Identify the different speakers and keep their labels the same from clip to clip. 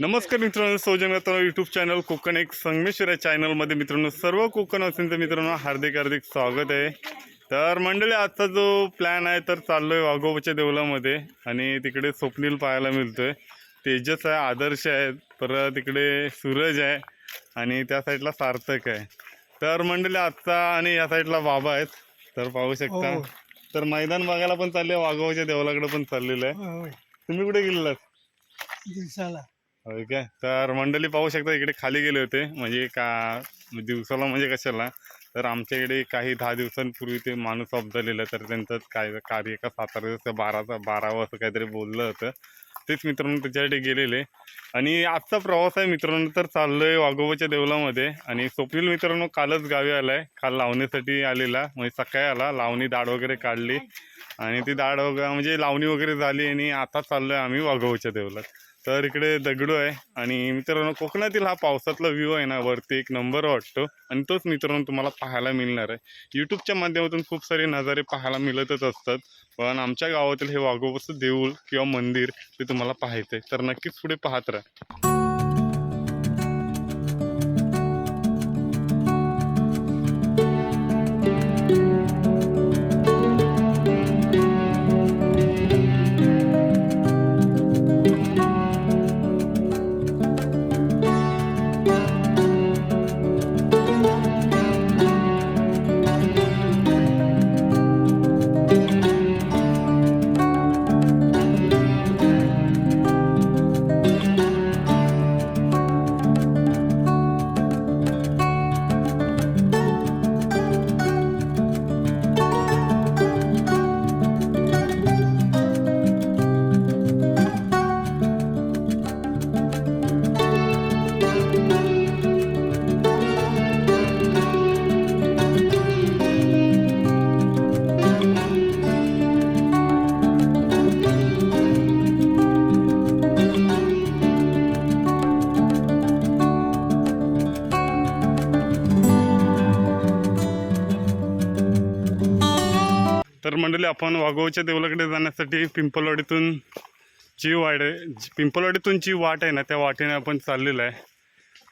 Speaker 1: नमस्कार मित्रांनो सौजन्य यूट्यूब चॅनल कोकण एक संगमेश्वर या चॅनलमध्ये मित्रांनो सर्व कोकण असेल तर मित्रांनो हार्दिक हार्दिक स्वागत आहे. तर मंडळी आजचा जो प्लॅन आहे तर चाललो आहे वाघोबाच्या देवळामध्ये आणि तिकडे स्वप्नील पाहायला मिळतोय. तेजस आहे आदर्श आहे परत तिकडे सूरज आहे आणि त्या साईडला सार्थक आहे. तर मंडळी आजचा आणि या साईडला बाबा आहेत. तर पाहू शकता.
Speaker 2: हो.
Speaker 1: तर मैदान बघायला पण चालले वाघोबाच्या देवळाकडे पण चाललेलं आहे.
Speaker 2: होय, होय.
Speaker 1: तुम्ही कुठे गेलेलात
Speaker 2: दिवसाला.
Speaker 1: होय काय? तर मंडळी पाहू शकता इकडे खाली गेले होते. म्हणजे का दिवसाला म्हणजे कशाला? तर आमच्या इकडे काही दहा दिवसांपूर्वी ते माणूस ऑफ झालेला तर त्यांचं काय कार्य का सातारा दिवस बाराचा बारावं असं काहीतरी बोललं होतं. तेच मित्रांनो त्याच्यासाठी गेलेले. आणि आजचा प्रवास आहे मित्रांनो तर चाललो आहे वाघोबाच्या देवळामध्ये. आणि स्वप्नील मित्रांनो कालच गावी आला आहे काल लावणीसाठी आलेला. म्हणजे सकाळी आला. लावणी दाढ वगैरे काढली. आणि ती दाढ वगैरे म्हणजे लावणी वगैरे झाली आणि आता चाललो आहे आम्ही वाघोबाच्या देवळात. तर इकडे दगडू आहे. आणि मित्रांनो कोकणातील हा पावसातला व्ह्यू आहे ना वरती एक नंबर वाटतो. आणि तोच मित्रांनो तुम्हाला पाहायला मिळणार आहे. यूट्यूबच्या माध्यमातून खूप सारे नजारे पाहायला मिळतच असतात. पण आमच्या गावातील हे वाघोबाचं देऊळ किंवा मंदिर ते तुम्हाला पाहायचं आहे तर नक्कीच पुढे पाहत राहा. मंडळी आपण वाघोबाच्या देवळाकडे जाण्यासाठी पिंपलवाडीतून जी वाट आहे पिंपलवाडीतून जी वाट आहे ना त्या वाटेने आपण चाललेलं आहे.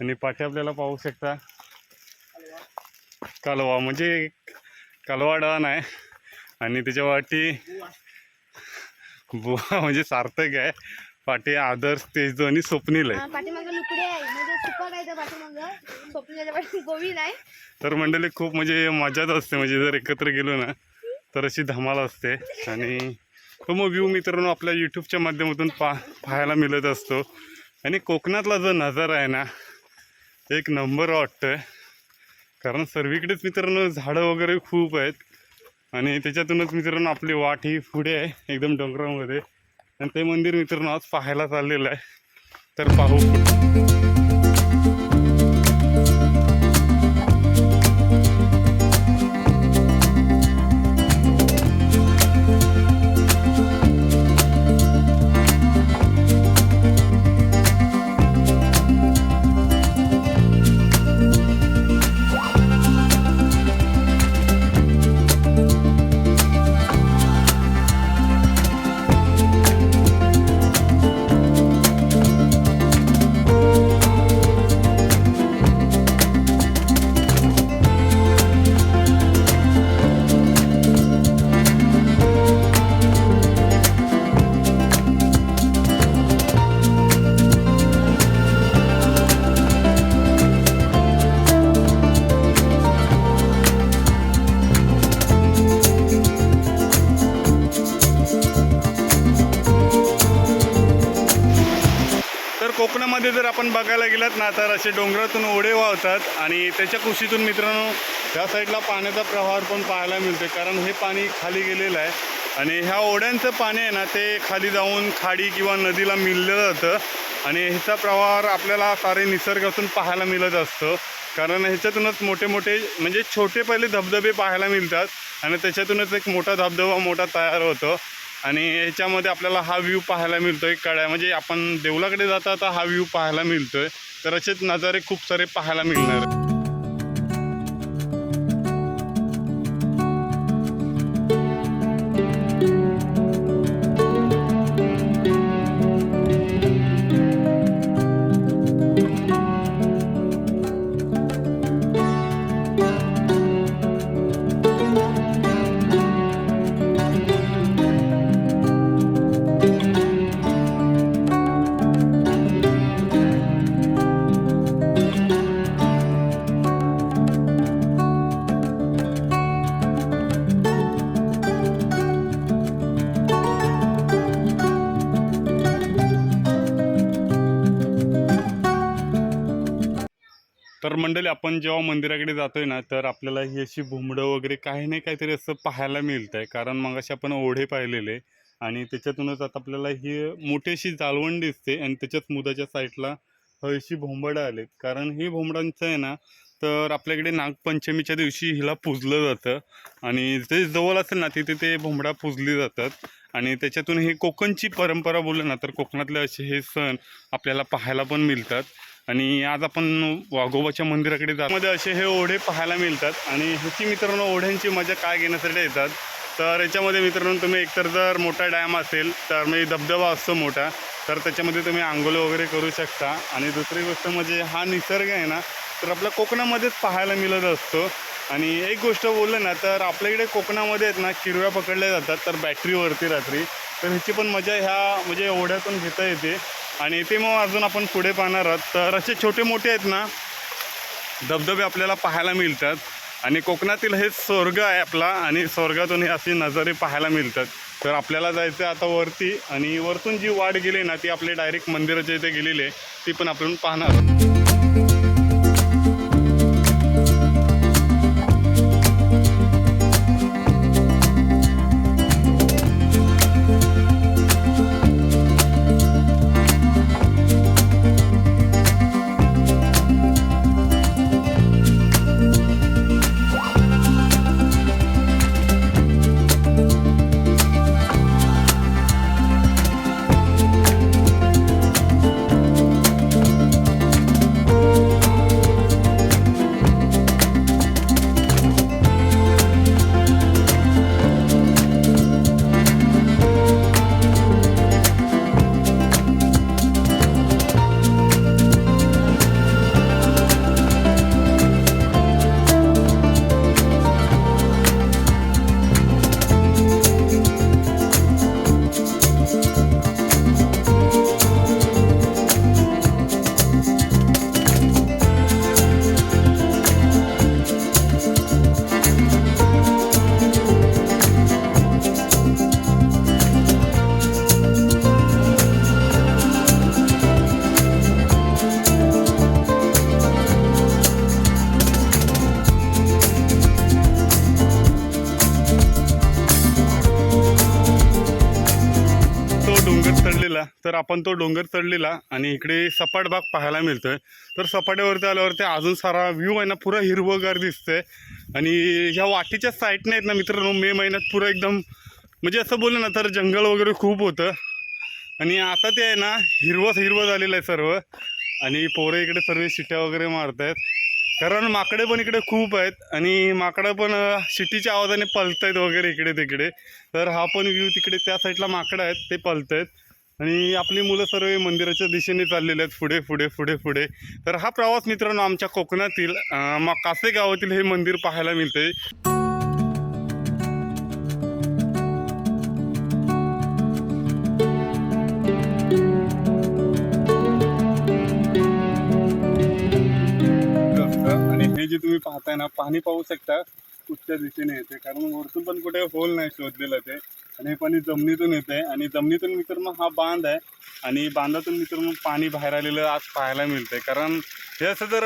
Speaker 1: आणि पाठी आपल्याला पाहू शकता कालवा. म्हणजे कालवा डण आहे. आणि त्याच्या वाटी बुवा म्हणजे सार्थक आहे. पाठी आदर्श तेज आणि स्वप्नील
Speaker 3: म्हणजे आहे.
Speaker 1: तर मंडळी खूप म्हणजे मजाच असते. म्हणजे जर एकत्र गेलो ना तर अशी धमाल असते. आणि तो मग व्ह्यू मित्रांनो आपल्या यूट्यूबच्या माध्यमातून पा पाहायला मिळत असतो. आणि कोकणातला जो नजारा आहे ना एक नंबर वाटतं कारण सर्वीकडेच मित्रांनो झाडं वगैरे खूप आहेत. आणि त्याच्यातूनच मित्रांनो आपली वाट ही पुढे आहे एकदम डोंगरामध्ये. आणि ते मंदिर मित्रांनो आज पाहायला चाललेलं आहे. तर पाहू. कोकणामध्ये जर आपण बघायला गेलात ना तर असे डोंगरातून ओढे वाहतात आणि त्याच्या कुशीतून मित्रांनो ह्या साईडला पाण्याचा प्रवाह पण पाहायला मिळतो कारण हे पाणी खाली गेलेलं आहे आणि ह्या ओढ्यांचं पाणी आहे ना ते खाली जाऊन खाडी किंवा नदीला मिळलं जातं आणि ह्याचा प्रवाह आपल्याला सारे निसर्गातून पाहायला मिळत असतं. कारण ह्याच्यातूनच मोठे मोठे म्हणजे छोटे पहिले धबधबे पाहायला मिळतात आणि त्याच्यातूनच एक मोठा धबधबा मोठा तयार होतो. आणि याच्यामध्ये आपल्याला हा व्ह्यू पाहायला मिळतोय. कड्या म्हणजे आपण देवळाकडे जाता तर हा व्ह्यू पाहायला मिळतोय. तर असेच नजारे खूप सारे पाहायला मिळणार. मंडळी आपण जेव्हा मंदिराकडे जातोय ना तर आपल्याला ही अशी भुमडं वगैरे काही नाही काहीतरी असं पाहायला मिळतं आहे कारण मग असे आपण ओढे पाहिलेले आणि त्याच्यातूनच आता आपल्याला ही मोठी अशी जाळवण दिसते आणि त्याच्याच मुदाच्या साईडला अशी भोंबडं आलेत. कारण ही भोंबडांचं आहे ना तर आपल्याकडे नागपंचमीच्या दिवशी हिला पुजलं जातं आणि जे जवळ असेल ना तिथे ते भोंबडा पूजली जातात. आणि त्याच्यातून हे कोकणची परंपरा बोललं ना तर कोकणातले असे हे सण आपल्याला पाहायला पण मिळतात. आणि आज आपण वाघोबाच्या मंदिराकडे जातो. मध्ये असे हे ओढे पाहायला मिळतात आणि ह्याची मित्रांनो ओढ्यांची मजा काय घेण्यासाठी येतात. तर याच्यामध्ये मित्रांनो तुम्ही एकतर जर मोठा डॅम असेल तर म्हणजे धबधबा असतो मोठा तर त्याच्यामध्ये तुम्ही आंघोळ वगैरे करू शकता. आणि दुसरी गोष्ट म्हणजे हा निसर्ग आहे ना तर आपल्या कोकणामध्येच पाहायला मिळत असतो. आणि एक गोष्ट बोललं ना तर आपल्याकडे कोकणामध्ये आहेत ना किरव्या पकडल्या जातात तर बॅटरीवरती रात्री. तर ह्याची पण मजा ह्या म्हणजे ओढ्यातून घेता येते. आणि ते मग अजून आपण पुढे पाहणार आहोत. तर असे छोटे मोठे आहेत ना धबधबे आपल्याला पाहायला मिळतात. आणि कोकणातील हे स्वर्ग आहे आपला आणि स्वर्गातून हे असे नजारे पाहायला मिळतात. तर आपल्याला जायचं आहे आता वरती आणि वरतून जी वाट गेली ना ती आपली डायरेक्ट मंदिराच्या इथे गेलेली आहे ती पण आपण पाहणार आहोत. आपण तो डोंगर चढलेला आणि इकडे सपाट भाग पाहायला मिळतोय. तर सपाट्यावरती आल्यावरती अजून सारा व्ह्यू आहे ना पुरा हिरवगार दिसतंय. आणि ह्या वाटेच्या साईडने आहेत ना मित्रांनो मे महिन्यात पुरं एकदम म्हणजे असं बोललं ना तर जंगल वगैरे खूप होतं. आणि आता ते आहे ना हिरवंच हिरवं झालेलं आहे सर्व. आणि पोरं इकडे सर्व शिट्या वगैरे मारत आहेत कारण माकडे पण इकडे खूप आहेत. आणि माकडं पण शिटीच्या आवाजाने पलत आहेत वगैरे इकडे तिकडे. तर हा पण व्ह्यू तिकडे त्या साईडला माकडं आहेत ते पलत आहेत आणि आपली मुलं सर्व मंदिराच्या दिशेने चाललेले आहेत पुढे पुढे पुढे पुढे. तर हा प्रवास मित्रांनो आमच्या कोकणातील कासे गावातील हे मंदिर पाहायला मिळते आणि हे जे तुम्ही पाहताय ना पाणी पाहू शकता. कुठच्या दिशेने येते? कारण वरतून पण कुठे होल नाही शोधलेलं ते. आणि हे पाणी जमिनीतून येते आणि जमिनीतून मित्रांनो हा बांध आहे. आणि बांधातून मित्रांनो पाणी बाहेर आलेलं आज पाहायला मिळतंय. कारण हे असं जर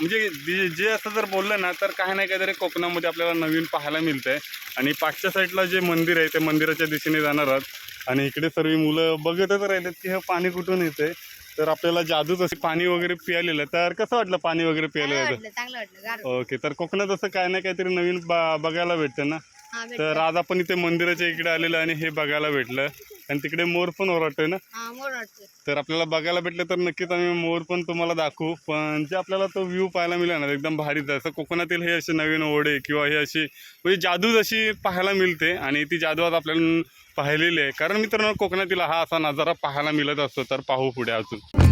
Speaker 1: म्हणजे जे जे असं जर बोललं ना तर काही नाही काहीतरी कोकणामध्ये आपल्याला नवीन पाहायला मिळतंय. आणि पाठच्या साईडला जे मंदिर आहे ते मंदिराच्या दिशेने जाणार आहात. आणि इकडे सर्व मुलं बघतच राहिलेत की हे पाणी कुठून येते तर आपल्याला जादूच असे पाणी वगैरे पियालेलं. तर कसं वाटलं पाणी वगैरे पियालेलं
Speaker 3: चांगलं वाटलं गार
Speaker 1: ओके तर कोकणात असं काय ना काहीतरी नवीन बा बघायला भेटतं ना?
Speaker 3: हा
Speaker 1: तर आज आपण इथे मंदिराच्या इकडे आलेलं आणि हे बघायला भेटलं. आणि तिकडे मोर पण ओरडतोय ना?
Speaker 3: हा मोर
Speaker 1: तर आपल्याला बघायला भेटलं तर नक्कीच आम्ही मोर पण तुम्हाला दाखवू. पण जे आपल्याला तो व्ह्यू पाहायला मिळाला ना एकदम भारीच आहे. असं कोकणातील हे असे नवीन ओढे किंवा हे अशी म्हणजे जादू जशी पाहायला मिळते आणि ती जादू आज आपल्याला पाहिलेली आहे. कारण मित्रांनो कोकणातील हा असा नजारा पाहायला मिळत असतो. तर पाहू पुढे अजून.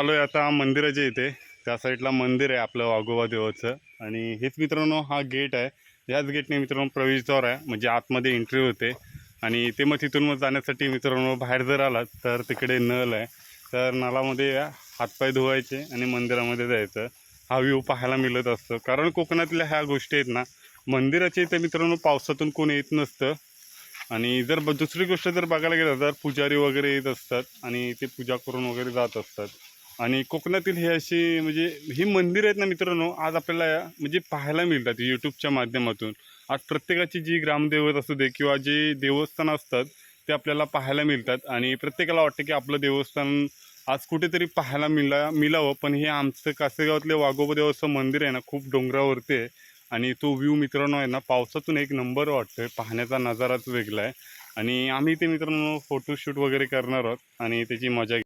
Speaker 1: आलो आहे आता मंदिराच्या इथे. त्या साईडला मंदिर आहे आपलं वाघोबा देवाचं. आणि हेच मित्रांनो हा गेट आहे. याच गेटने मित्रांनो प्रवेशद्वार आहे. म्हणजे आतमध्ये एंट्री होते. आणि ते मग तिथून मग जाण्यासाठी मित्रांनो बाहेर जर आलात तर तिकडे नल आहे. तर नळामध्ये हातपाय धुवायचे आणि मंदिरामध्ये जायचं. हा व्ह्यू पाहायला मिळत असतो. कारण कोकणातल्या ह्या गोष्टी आहेत ना मंदिराच्या इथे मित्रांनो पावसातून कोण येत नसतं. आणि जर ब- दुसरी गोष्ट जर बघायला गेलं तर पुजारी वगैरे येत असतात आणि ते पूजा करून वगैरे जात असतात. आणि कोकणातील हे अशी म्हणजे ही मंदिर आहेत ना मित्रांनो आज आपल्याला म्हणजे पाहायला मिळतात यूट्यूबच्या माध्यमातून. आज प्रत्येकाची जी ग्रामदैवत असू दे किंवा जे देवस्थानं असतात ते आपल्याला पाहायला मिळतात. आणि प्रत्येकाला वाटतं की आपलं देवस्थान आज कुठेतरी पाहायला मिळा मिळावं. पण हे आमचं कासेगावातले वाघोबा देवाचं मंदिर आहे ना खूप डोंगरावरती आहे. आणि तो व्ह्यू मित्रांनो आहे ना पावसातून एक नंबर वाटतोय. पाहण्याचा नजाराच वेगळा आहे. आणि आम्ही ते मित्रांनो फोटोशूट वगैरे करणार आहोत. आणि त्याची मजा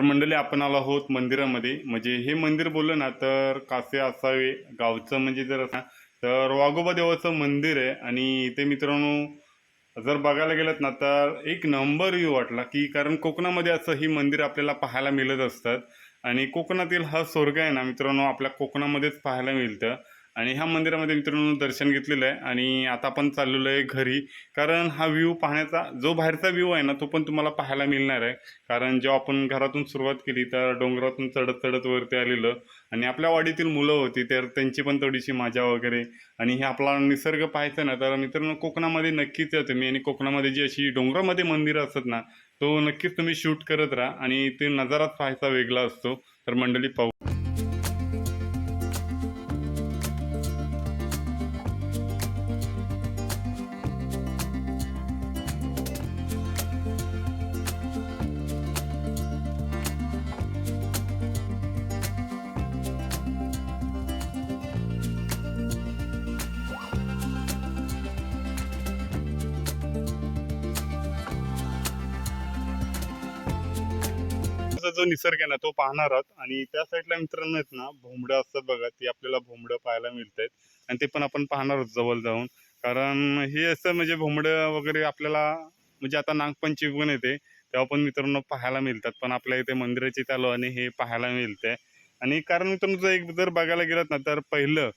Speaker 1: तर मंडळी आपण आलो आहोत मंदिरामध्ये. म्हणजे हे मंदिर बोललं ना तर कासे असावे गावचं म्हणजे जर असं तर वाघोबा देवाचं मंदिर आहे. आणि ते मित्रांनो जर बघायला गेलात ना तर एक नंबर व्ह्यू वाटला की कारण कोकणामध्ये असं ही मंदिर आपल्याला पाहायला मिळत असतात. आणि कोकणातील हा स्वर्ग आहे ना मित्रांनो आपल्या कोकणामध्येच पाहायला मिळतं. आणि ह्या मंदिरामध्ये मित्रांनो दर्शन घेतलेलं आहे आणि आता आपण चाललेलो आहे घरी. कारण हा व्ह्यू पाहण्याचा जो बाहेरचा व्ह्यू आहे ना तो पण तुम्हाला पाहायला मिळणार आहे. कारण जेव्हा आपण घरातून सुरुवात केली तर डोंगरातून चढत चढत वरती आलेलं. आणि आपल्या वाडीतील मुलं होती तर त्यांची पण थोडीशी मजा वगैरे. आणि हे आपला निसर्ग पाहायचा ना तर मित्रांनो कोकणामध्ये नक्कीच या तुम्ही. आणि कोकणामध्ये जी अशी डोंगरामध्ये मंदिरं असतात ना तो नक्कीच तुम्ही शूट करत राहा. आणि ते नजाराच पाहायचा वेगळा असतो. तर मंडळी पाहू. चा जो निसर्ग आहे ना तो पाहणार आहोत. आणि त्या साईडला मित्रांनो आहेत ना भोंबडं असतात बघा ती आपल्याला भोंबडं पाहायला मिळत आहेत आणि ते पण आपण पाहणार आहोत जवळ जाऊन. कारण हे असं म्हणजे भोंबडं वगैरे आपल्याला म्हणजे आता नागपंचमी पण येते तेव्हा पण मित्रांनो पाहायला मिळतात. पण आपल्या इथे मंदिराची चालू आणि हे पाहायला मिळते आणि कारण मित्रांनो जर एक जर बघायला गेलात ना तर पहिलं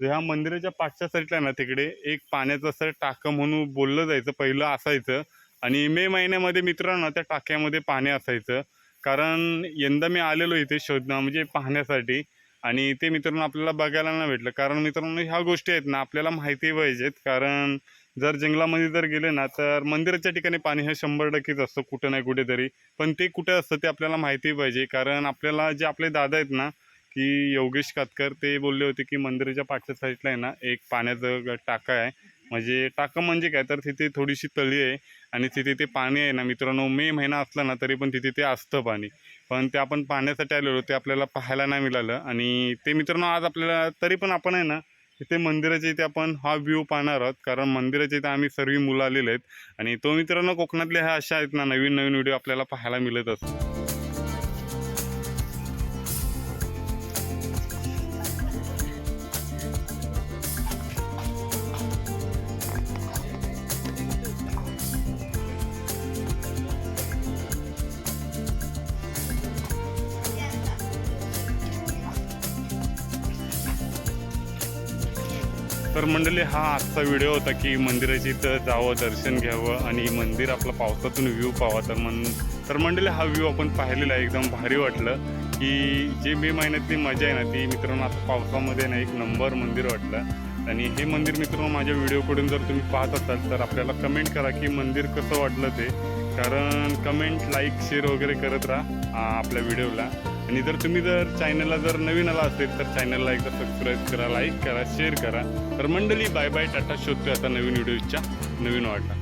Speaker 1: ह्या मंदिराच्या पाठच्या साईडला ना तिकडे एक पाण्याचं असं टाकं म्हणून बोललं जायचं पहिलं असायचं. आणि मे महिन्यामध्ये मित्रांनो त्या टाक्यामध्ये पाणी असायचं. कारण यंदा मी आलेलो इथे शोधणं म्हणजे पाहण्यासाठी. आणि ते मित्रांनो आपल्याला बघायला नाही भेटलं. कारण मित्रांनो ह्या गोष्टी आहेत ना आपल्याला माहिती पाहिजेत. कारण जर जंगलामध्ये जर गेले ना तर मंदिराच्या ठिकाणी पाणी हे शंभर टक्केच असतं कुठं नाही कुठेतरी. पण ते कुठे असतं ते आपल्याला माहिती पाहिजे. कारण आपल्याला जे आपले दादा आहेत ना की योगेश कातकर ते बोलले होते की मंदिराच्या पाठच्या साईडला आहे ना एक पाण्याचं टाका आहे. म्हणजे टाकं म्हणजे काय? तर तिथे थोडीशी तळी आहे आणि तिथे ते पाणी आहे ना मित्रांनो मे महिना असला ना तरी पण तिथे ते असतं पाणी. पण ते आपण पाहण्यासाठी आलेलो ते आपल्याला पाहायला नाही मिळालं. आणि ते मित्रांनो आज आपल्याला तरी पण आपण आहे ना इथे मंदिराच्या इथे आपण हा व्ह्यू पाहणार आहोत. कारण मंदिराच्या इथे आम्ही सर्व मुलं आलेले आहेत. आणि तो मित्रांनो कोकणातले ह्या अशा आहेत ना नवीन नवीन व्हिडिओ आपल्याला पाहायला मिळत असतो तर मंडळी हा आजचा व्हिडिओ होता की मंदिराची इथं जावं दर्शन घ्यावं आणि मंदिर आपलं पावसातून व्ह्यू पाहावा तर मन तर मंडळी हा व्ह्यू आपण पाहिलेला आहे. एकदम भारी वाटलं की जे मे महिन्यातली मजा आहे ना ती मित्रांनो आता पावसामध्ये ना एक नंबर मंदिर वाटलं. आणि हे मंदिर मित्रांनो माझ्या व्हिडिओकडून जर तुम्ही पाहत असाल तर आपल्याला कमेंट करा की मंदिर कसं वाटलं ते. कारण कमेंट लाईक शेअर वगैरे करत राहा आपल्या व्हिडिओला आणि जर तुम्ही जर चॅनलला जर नवीन आला असेल तर चॅनलला एकदा सबस्क्राईब करा लाईक करा शेअर करा. तर मंडळी बाय बाय टाटा शोधतोय आता नवीन व्हिडिओच्या नवीन वाटला